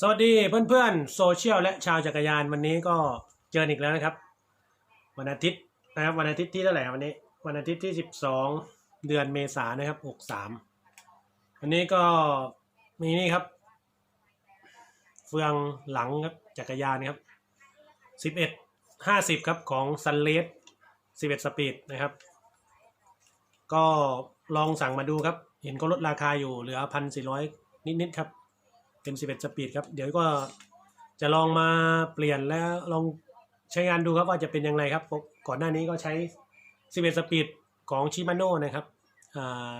สวัสดีเพื่อนๆโซเชียลและชาวจักรยานวันนี้ก็เจออีกแล้วนะครับ วันอาทิตย์นะครับวันอาทิตย์ที่เท่าไหร่วันนี้ วันอาทิตย์ที่ 12 เดือนเมษายนนะครับ63วันนี้ก็มีนี่ครับ เฟืองหลังครับจักรยานครับ 11 50 ครับของซันเลส11 สปีดนะครับ ก็ลองสั่งมาดูครับ เห็นก็ลดราคาอยู่เหลือ 1,400 นิดๆครับ เป็น 11 สปีดครับ เดี๋ยวก็จะลองมาเปลี่ยนแล้วลองใช้งานดูครับว่าจะเป็นยังไงครับ ก่อนหน้านี้ก็ใช้ 11 สปีดของชิมาโน่นะครับอ่า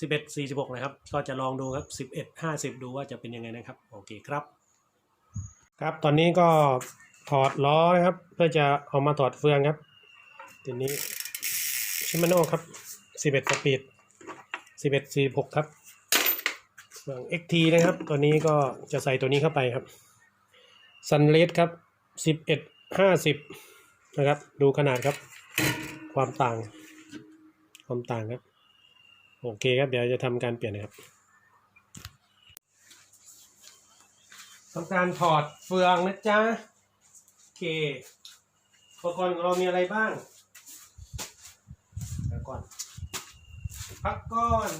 11 46 นะครับ ก็จะลองดูครับ 11 50 ดูว่าจะเป็นยังไงนะครับ โอเคครับ ครับตอนนี้ก็ถอดล้อนะครับ เพื่อจะเอามาถอดเฟืองครับทีนี้ชิมาโน่ครับ 11 สปีด 11 46 ครับ เฟือง XT นะครับ ตัวนี้ก็จะใส่ตัวนี้เข้าไปครับซันเลสครับ11 50นะครับ ดูขนาดครับ ความต่าง ความต่างครับ โอเคครับ เดี๋ยวจะทำการเปลี่ยนนะครับทำการถอดเฟืองนะจ๊ะโอเคอุปกรณ์ของเรามีอะไรบ้างเดี๋ยวก่อน พักก้อน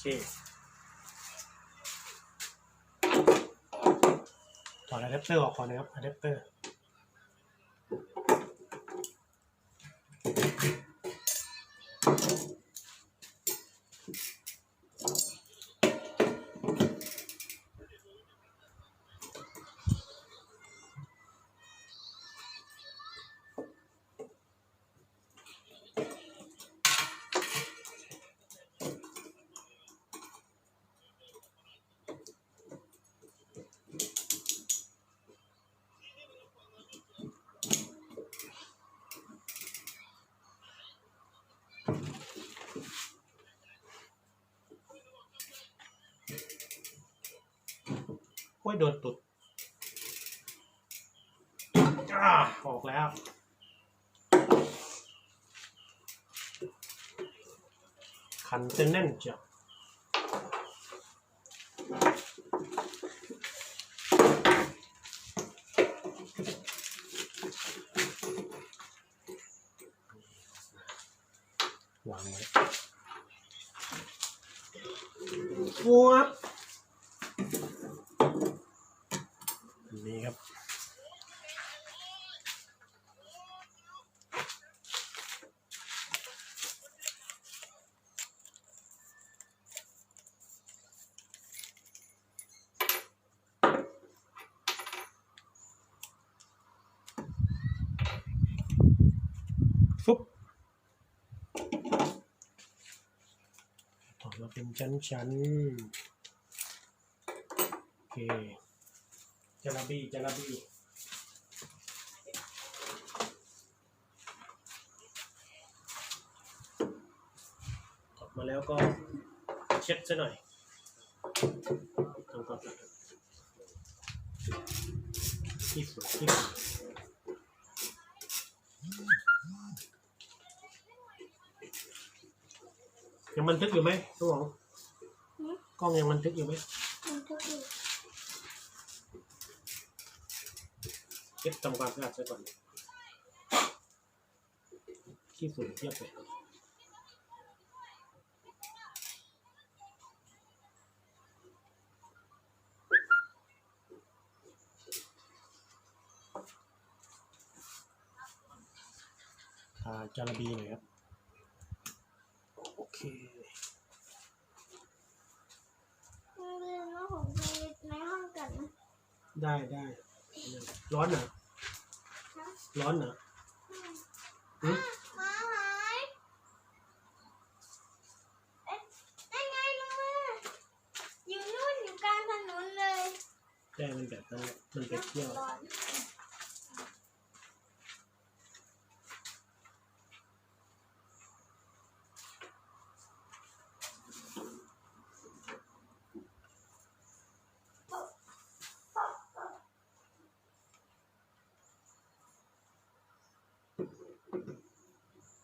เคถอดอะแดปเตอร์ออกก่อนนะครับอะแดปเตอร์ โอ้ยโดนตุดออกแล้วคันจะแน่นจ้ะวางไว้ฟัว ฟุบถอดมาเป็นชั้นๆ โอเคจาระบีจาระบีกดมาแล้วก็เช็ดซะหน่อยทำก่อนนะที่สุดที่สุด ยังบันทึกอยู่ไหมทุกคนกล้องยังบันทึกอยู่ไหมมันทุกอยู่เช็ดทำความสะอาดซะก่อนที่ฝุ่นเทียบเลยทาจาระบีหน่อยครับ เคมันเรียนว่าผมไปในห้องกันนะได้ได้ร้อนเหรอฮะร้อนเหรอหึมาหายเอ๊ะได้ไงลุงมาอยู่นู่นอยู่กลางถนนเลยแจ้มันแบบนั้นแหละมันไปเที่ยว ร้อน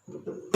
ก้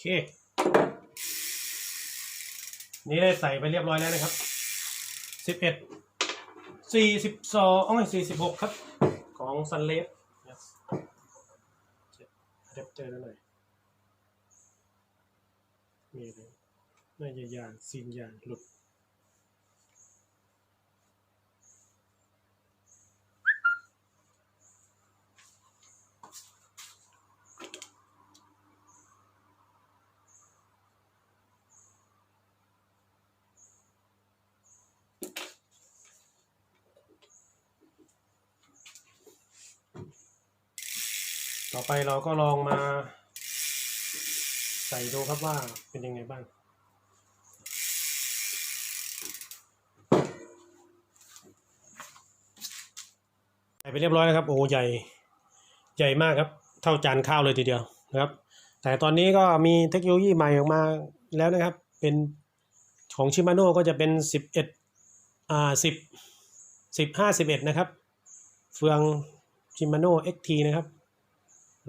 เค นี่ได้ใส่ไปเรียบร้อยแล้วนะครับสิบเอ็ดสี่สิบสองอ้อสี่สิบหกครับ ของซันเลฟอะแดปเตอร์นั่นหน่อยมีเลยน่าจะยางซีนยางหลุด ต่อไปเราก็ลองมา ใส่ดูครับว่าเป็นยังไงบ้าง ใส่ไปเรียบร้อยแล้วครับ โอ้ใหญ่ใหญ่มากครับ เท่าจานข้าวเลยทีเดียวนะครับ แต่ตอนนี้ก็มีเทคโนโลยีใหม่ออกมาแล้วนะครับ เป็นของชิมาโน่ก็จะเป็นสิบเอ็ดอ่าสิบสิบห้าสิบเอ็ดนะครับ เฟืองชิมาโน่เอ็กทีนะครับ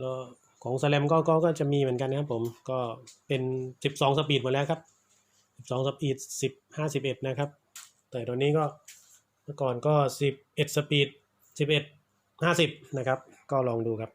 ล้วของสแลมก็ก็ก็จะมีเหมือนกันนะครับผมก็เป็นสิบสองสปีดหมดแล้วครับสิบสองสปีดสิบห้าสิบเอ็ดนะครับ แต่ตอนนี้ก็เมื่อก่อนก็สิบเอ็ดสปีดสิบเอ็ดห้าสิบนะครับ ก็ลองดูครับ